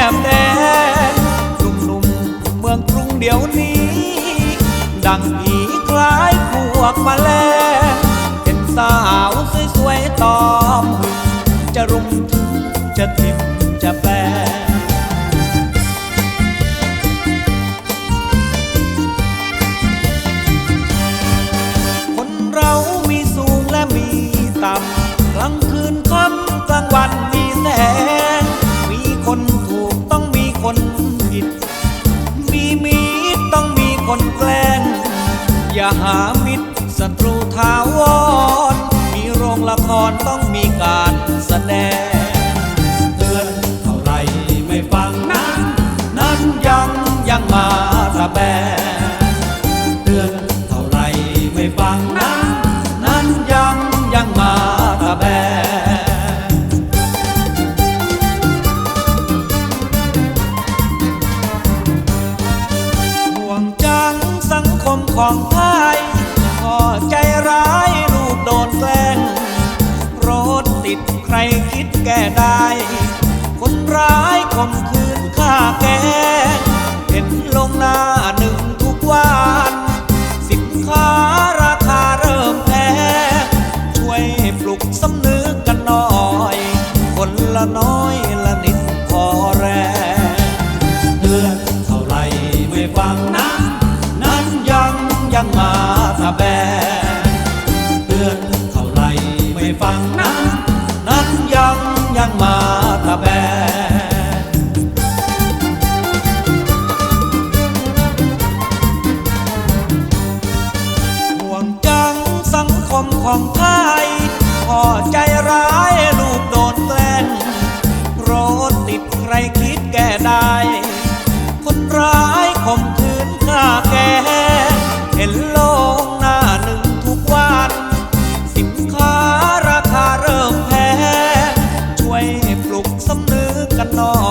ตือนแดงหนุ่มๆเมืองกรุงเดี๋ยวนี้ ดังผีคล้ายพวกแลงเห็นสาวสวยๆตอม จะรุมถึงจะทิมจะแปลคนเรามีสูงและมีต่ำกลางคืนค่ำกลางวัน คนแกล้ง อย่าหามิตรศัตรูทาวร มีโรงละครต้องมีการแสดง เตือนเท่าไรไม่ฟังนั้น นั้นยังยังมาระแบง ของพายก็ใจร้ายลูกโดนแกล้งรถติดใครคิดแก้ได้ คนร้ายข่มคืนฆ่าแกเห็นลงหน้าหนึ่งทุกวันสินค้าราคาเริ่มแพงช่วยปลุกสำนึกกันหน่อย คนละน้อยละนิดพอแรงเดือนเท่าไรไม่ฟังนะ ยังมาสะแบเตือนเท่าไรไม่ฟังนะนั้นยังยังมาสะแบห่วงจังสังคมของไทยพอใจร้าย កសំនើកណ្ដោ